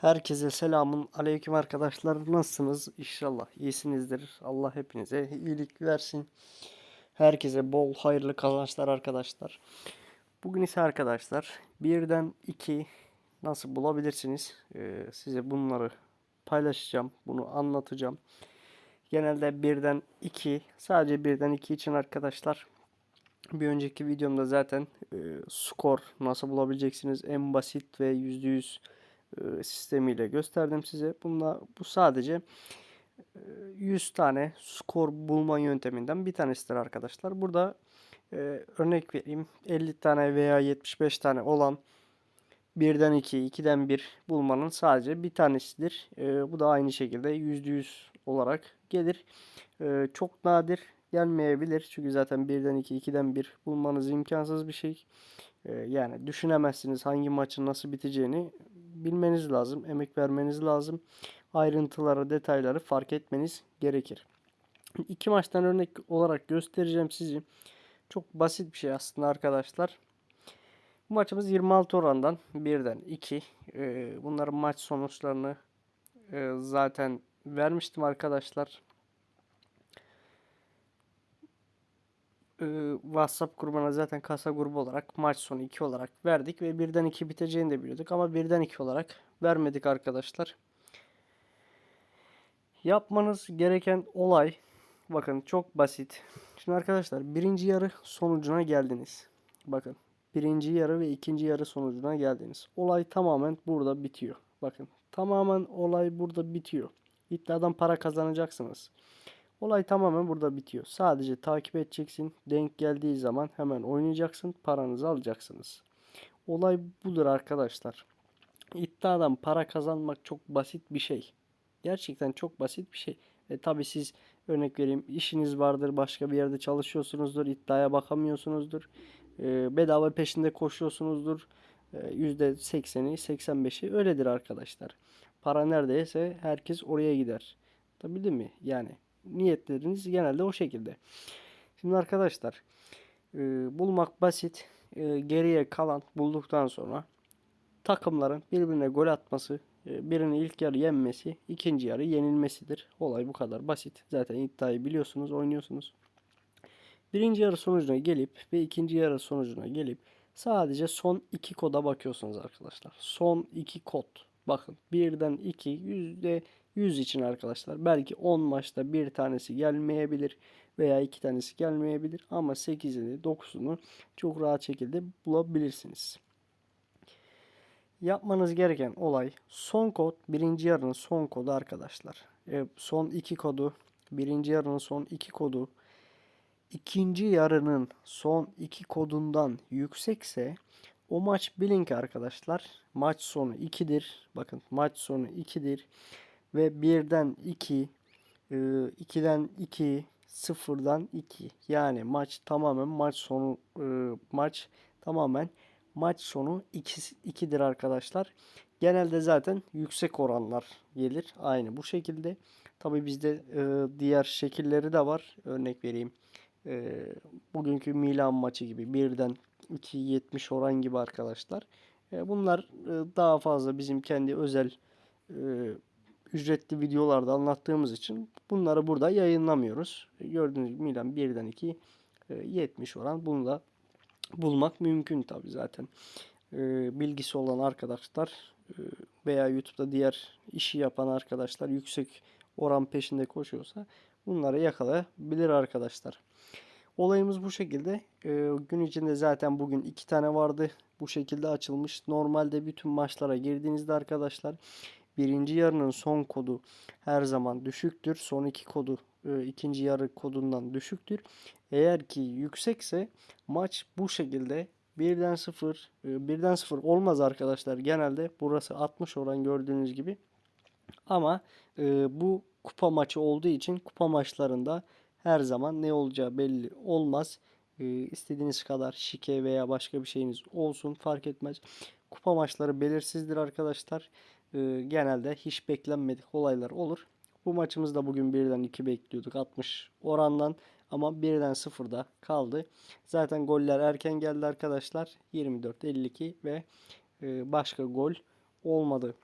Herkese selamun aleyküm arkadaşlar. Nasılsınız? İnşallah iyisinizdir. Allah hepinize iyilik versin. Herkese bol hayırlı kazançlar arkadaşlar. Bugün ise arkadaşlar birden 2 nasıl bulabilirsiniz? Ee, size bunları paylaşacağım. Bunu anlatacağım. Genelde birden 2 sadece birden 2 için arkadaşlar. Bir önceki videomda zaten e, skor nasıl bulabileceksiniz en basit ve %100 e, sistemiyle gösterdim size. Bunlar bu sadece e, 100 tane skor bulma yönteminden bir tanesidir arkadaşlar. Burada e, örnek vereyim 50 tane veya 75 tane olan birden 2, 2'den 1 bulmanın sadece bir tanesidir. E, bu da aynı şekilde %100 olarak gelir. E, çok nadir gelmeyebilir. Çünkü zaten birden 2, 2'den 1 bulmanız imkansız bir şey. E, yani düşünemezsiniz hangi maçın nasıl biteceğini bilmeniz lazım, emek vermeniz lazım. Ayrıntıları, detayları fark etmeniz gerekir. İki maçtan örnek olarak göstereceğim sizi. Çok basit bir şey aslında arkadaşlar. Bu maçımız 26 orandan 1'den 2. Ee, bunların maç sonuçlarını e, zaten vermiştim arkadaşlar. Ee, WhatsApp grubuna zaten kasa grubu olarak maç sonu 2 olarak verdik ve 1'den 2 biteceğini de biliyorduk ama 1'den 2 olarak vermedik arkadaşlar. Yapmanız gereken olay bakın çok basit. Şimdi arkadaşlar birinci yarı sonucuna geldiniz. Bakın birinci yarı ve ikinci yarı sonucuna geldiniz. Olay tamamen burada bitiyor. Bakın tamamen olay burada bitiyor. İddiadan para kazanacaksınız. Olay tamamen burada bitiyor. Sadece takip edeceksin. Denk geldiği zaman hemen oynayacaksın. Paranızı alacaksınız. Olay budur arkadaşlar. İddiadan para kazanmak çok basit bir şey. Gerçekten çok basit bir şey. E tabi siz örnek vereyim işiniz vardır başka bir yerde çalışıyorsunuzdur iddiaya bakamıyorsunuzdur. E, bedava peşinde koşuyorsunuzdur. E, %80'i 85'i öyledir arkadaşlar. Para neredeyse herkes oraya gider. Tabi değil mi? Yani niyetleriniz genelde o şekilde. Şimdi arkadaşlar e, bulmak basit. E, geriye kalan bulduktan sonra takımların birbirine gol atması, e, birinin ilk yarı yenmesi, ikinci yarı yenilmesidir. Olay bu kadar basit. Zaten iddiayı biliyorsunuz, oynuyorsunuz. Birinci yarı sonucuna gelip ve ikinci yarı sonucuna gelip sadece son iki koda bakıyorsunuz arkadaşlar. Son iki kod. Bakın birden 2 yüzde 100 için arkadaşlar. Belki 10 maçta bir tanesi gelmeyebilir veya iki tanesi gelmeyebilir ama 8'ini 9'unu çok rahat şekilde bulabilirsiniz. Yapmanız gereken olay son kod birinci yarının son kodu arkadaşlar. E, son iki kodu birinci yarının son iki kodu ikinci yarının son iki kodundan yüksekse o maç bilin ki arkadaşlar maç sonu 2'dir. Bakın maç sonu 2'dir ve 1'den 2 2'den 2 0'dan 2 yani maç tamamen maç sonu e, maç tamamen maç sonu 2 2'dir arkadaşlar. Genelde zaten yüksek oranlar gelir. Aynı bu şekilde. Tabi bizde e, diğer şekilleri de var. Örnek vereyim. E, bugünkü Milan maçı gibi 1'den 2.70 oran gibi arkadaşlar. Bunlar daha fazla bizim kendi özel ücretli videolarda anlattığımız için bunları burada yayınlamıyoruz. Gördüğünüz gibi Milan 1'den 2 70 oran. Bunu da bulmak mümkün tabi zaten. Bilgisi olan arkadaşlar veya YouTube'da diğer işi yapan arkadaşlar yüksek oran peşinde koşuyorsa bunları yakalayabilir arkadaşlar. Olayımız bu şekilde. gün içinde zaten bugün iki tane vardı. Bu şekilde açılmış. Normalde bütün maçlara girdiğinizde arkadaşlar birinci yarının son kodu her zaman düşüktür. Son iki kodu e, ikinci yarı kodundan düşüktür. Eğer ki yüksekse maç bu şekilde birden sıfır e, birden sıfır olmaz arkadaşlar. Genelde burası 60 oran gördüğünüz gibi. Ama e, bu kupa maçı olduğu için kupa maçlarında her zaman ne olacağı belli olmaz. E, istediğiniz kadar şike veya başka bir şeyiniz olsun fark etmez. Kupa maçları belirsizdir arkadaşlar e, genelde hiç beklenmedik olaylar olur. Bu maçımızda bugün birden 2 bekliyorduk 60 orandan ama birden 0'da kaldı. Zaten goller erken geldi arkadaşlar. 24-52 ve e, başka gol olmadı.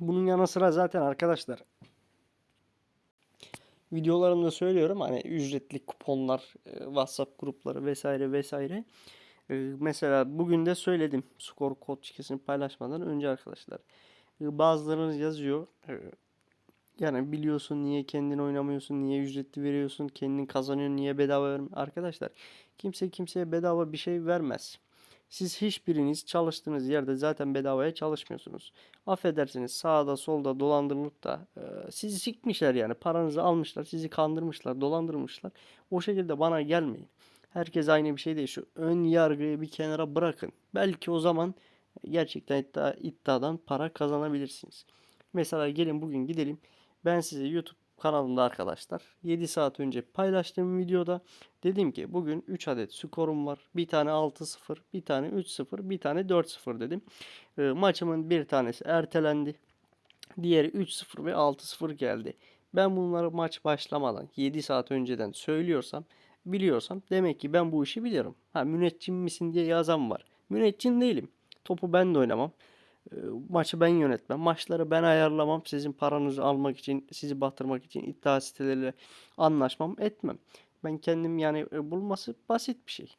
Bunun yanı sıra zaten arkadaşlar videolarımda söylüyorum hani ücretli kuponlar, e, WhatsApp grupları vesaire vesaire. E, Mesela bugün de söyledim skor kod şifresini paylaşmadan önce arkadaşlar. Bazılarınız yazıyor. Yani biliyorsun niye kendin oynamıyorsun, niye ücretli veriyorsun, kendin kazanıyorsun, niye bedava vermiyorsun? Arkadaşlar kimse kimseye bedava bir şey vermez. Siz hiçbiriniz çalıştığınız yerde zaten bedavaya çalışmıyorsunuz. Affedersiniz sağda solda dolandırılıp da e, sizi sikmişler yani paranızı almışlar, sizi kandırmışlar, dolandırmışlar. O şekilde bana gelmeyin. Herkes aynı bir şey değil. Şu ön yargıyı bir kenara bırakın. Belki o zaman gerçekten iddia, iddiadan para kazanabilirsiniz. Mesela gelin bugün gidelim. Ben size YouTube kanalımda arkadaşlar 7 saat önce paylaştığım videoda dedim ki bugün 3 adet skorum var. Bir tane 6-0, bir tane 3-0, bir tane 4-0 dedim. E, maçımın bir tanesi ertelendi. Diğeri 3-0 ve 6-0 geldi. Ben bunları maç başlamadan 7 saat önceden söylüyorsam, biliyorsam demek ki ben bu işi biliyorum. Ha müneccim misin diye yazan var. Müneccim değilim. Topu ben de oynamam. E, Maçı ben yönetmem. Maçları ben ayarlamam. Sizin paranızı almak için, sizi batırmak için iddia siteleriyle anlaşmam, etmem. Ben kendim yani e, bulması basit bir şey.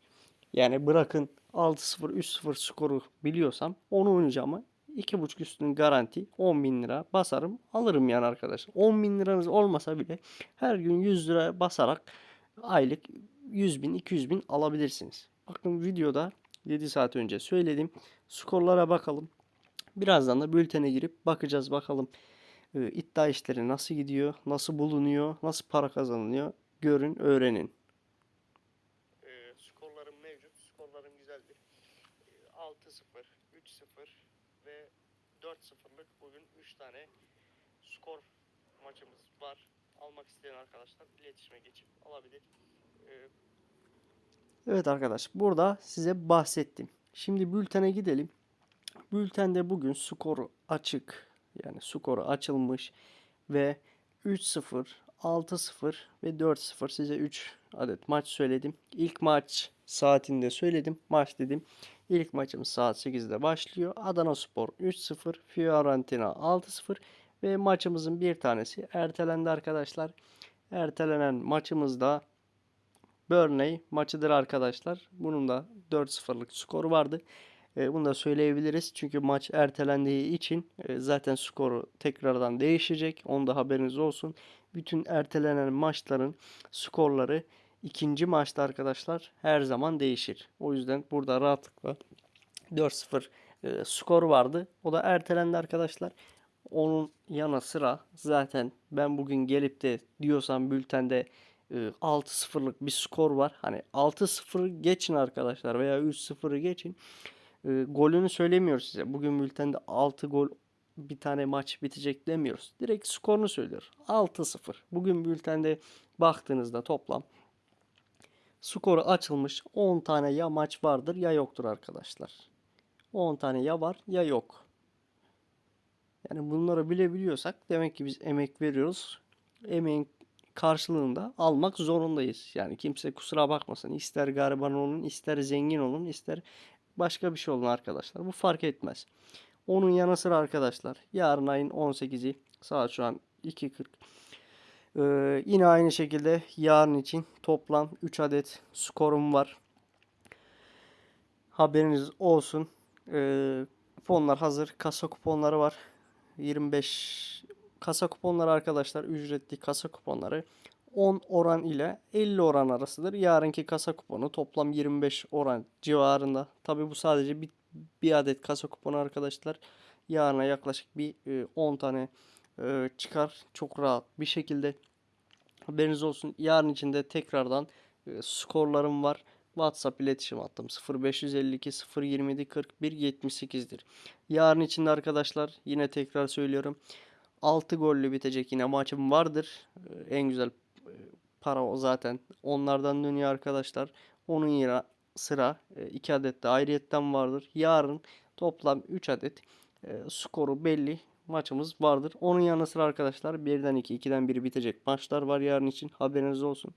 Yani bırakın 6-0, 3-0 skoru biliyorsam onu oynayacağımı 2.5 üstünün garanti 10 bin lira basarım alırım yani arkadaşlar. 10 bin liranız olmasa bile her gün 100 lira basarak aylık 100 bin 200 bin alabilirsiniz. Bakın videoda 7 saat önce söyledim. Skorlara bakalım. Birazdan da bültene girip bakacağız bakalım e, iddia işleri nasıl gidiyor, nasıl bulunuyor, nasıl para kazanılıyor. Görün, öğrenin. E, skorlarım mevcut. Skorlarım güzeldir. 6-0, 3-0 ve 4-0'lık bugün 3 tane skor maçımız var. Almak isteyen arkadaşlar iletişime geçip alabilir. E, Evet arkadaş, burada size bahsettim. Şimdi bültene gidelim. Bültende bugün skoru açık. Yani skoru açılmış ve 3-0, 6-0 ve 4-0 size 3 adet maç söyledim. İlk maç saatinde söyledim. Maç dedim. İlk maçımız saat 8'de başlıyor. Adana Spor 3-0, Fiorentina 6-0 ve maçımızın bir tanesi ertelendi arkadaşlar. Ertelenen maçımızda Burnley maçıdır arkadaşlar. Bunun da 4-0'lık skoru vardı. E, bunu da söyleyebiliriz. Çünkü maç ertelendiği için e, zaten skoru tekrardan değişecek. Onda haberiniz olsun. Bütün ertelenen maçların skorları ikinci maçta arkadaşlar her zaman değişir. O yüzden burada rahatlıkla 4-0 e, skor vardı. O da ertelendi arkadaşlar. Onun yanı sıra zaten ben bugün gelip de diyorsam bültende 6-0'lık bir skor var. Hani 6-0 geçin arkadaşlar veya 3-0'ı geçin. E, golünü söylemiyoruz size. Bugün bültende 6 gol bir tane maç bitecek demiyoruz. Direkt skorunu söylüyor. 6-0. Bugün bültende baktığınızda toplam skoru açılmış 10 tane ya maç vardır ya yoktur arkadaşlar. 10 tane ya var ya yok. Yani bunları bilebiliyorsak demek ki biz emek veriyoruz. Emeğin karşılığında almak zorundayız. Yani kimse kusura bakmasın. İster gariban olun, ister zengin olun, ister başka bir şey olun arkadaşlar. Bu fark etmez. Onun yanı sıra arkadaşlar yarın ayın 18'i saat şu an 2.40. Ee, yine aynı şekilde yarın için toplam 3 adet skorum var. Haberiniz olsun. Ee, kuponlar hazır. Kasa kuponları var. 25 kasa kuponları arkadaşlar ücretli kasa kuponları 10 oran ile 50 oran arasıdır. Yarınki kasa kuponu toplam 25 oran civarında. Tabi bu sadece bir, bir adet kasa kuponu arkadaşlar. Yarına yaklaşık bir e, 10 tane e, çıkar. Çok rahat bir şekilde. Haberiniz olsun. Yarın içinde tekrardan e, skorlarım var. WhatsApp iletişim hattım 0552 027 41 78'dir. Yarın içinde arkadaşlar yine tekrar söylüyorum. 6 gollü bitecek yine maçım vardır. Ee, En güzel e, para o zaten. Onlardan dönüyor arkadaşlar. Onun yine sıra 2 adet de ayrıyetten vardır. Yarın toplam 3 adet e, skoru belli maçımız vardır. Onun yanı sıra arkadaşlar 1'den 2, 2'den 1 bitecek maçlar var yarın için. Haberiniz olsun.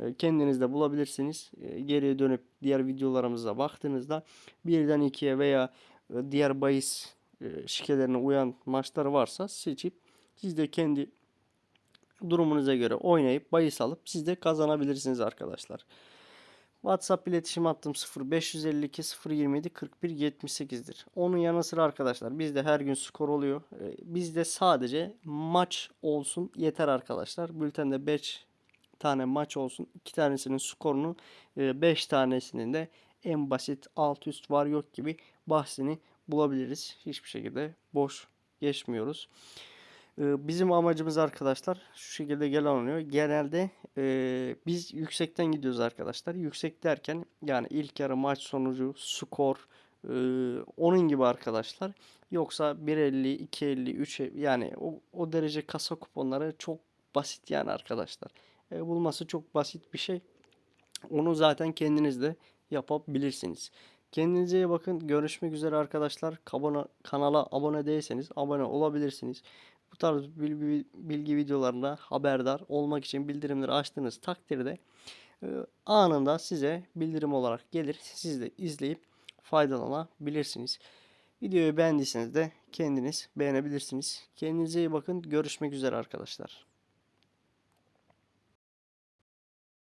E, Kendiniz de bulabilirsiniz. E, Geriye dönüp diğer videolarımıza baktığınızda 1'den 2'ye veya e, diğer bahis e, şikelerine uyan maçlar varsa seçip siz de kendi durumunuza göre oynayıp bahis alıp siz de kazanabilirsiniz arkadaşlar. WhatsApp iletişim hattım 0552 027 41 78'dir. Onun yanı sıra arkadaşlar bizde her gün skor oluyor. Ee, Bizde sadece maç olsun yeter arkadaşlar. Bültende 5 tane maç olsun. 2 tanesinin skorunu 5 tanesinin de en basit alt üst var yok gibi bahsini bulabiliriz. Hiçbir şekilde boş geçmiyoruz. Ee, Bizim amacımız arkadaşlar şu şekilde gelen oluyor. Genelde e, biz yüksekten gidiyoruz arkadaşlar. Yüksek derken yani ilk yarı maç sonucu, skor e, onun gibi arkadaşlar. Yoksa 1.50, 2.50, 3 yani o, o derece kasa kuponları çok basit yani arkadaşlar. E, bulması çok basit bir şey. Onu zaten kendiniz de yapabilirsiniz. Kendinize iyi bakın. Görüşmek üzere arkadaşlar. Kabona- kanala abone değilseniz abone olabilirsiniz. Bu tarz bilgi, bilgi videolarında haberdar olmak için bildirimleri açtığınız takdirde e, anında size bildirim olarak gelir. Siz de izleyip faydalanabilirsiniz. Videoyu beğendiyseniz de kendiniz beğenebilirsiniz. Kendinize iyi bakın. Görüşmek üzere arkadaşlar.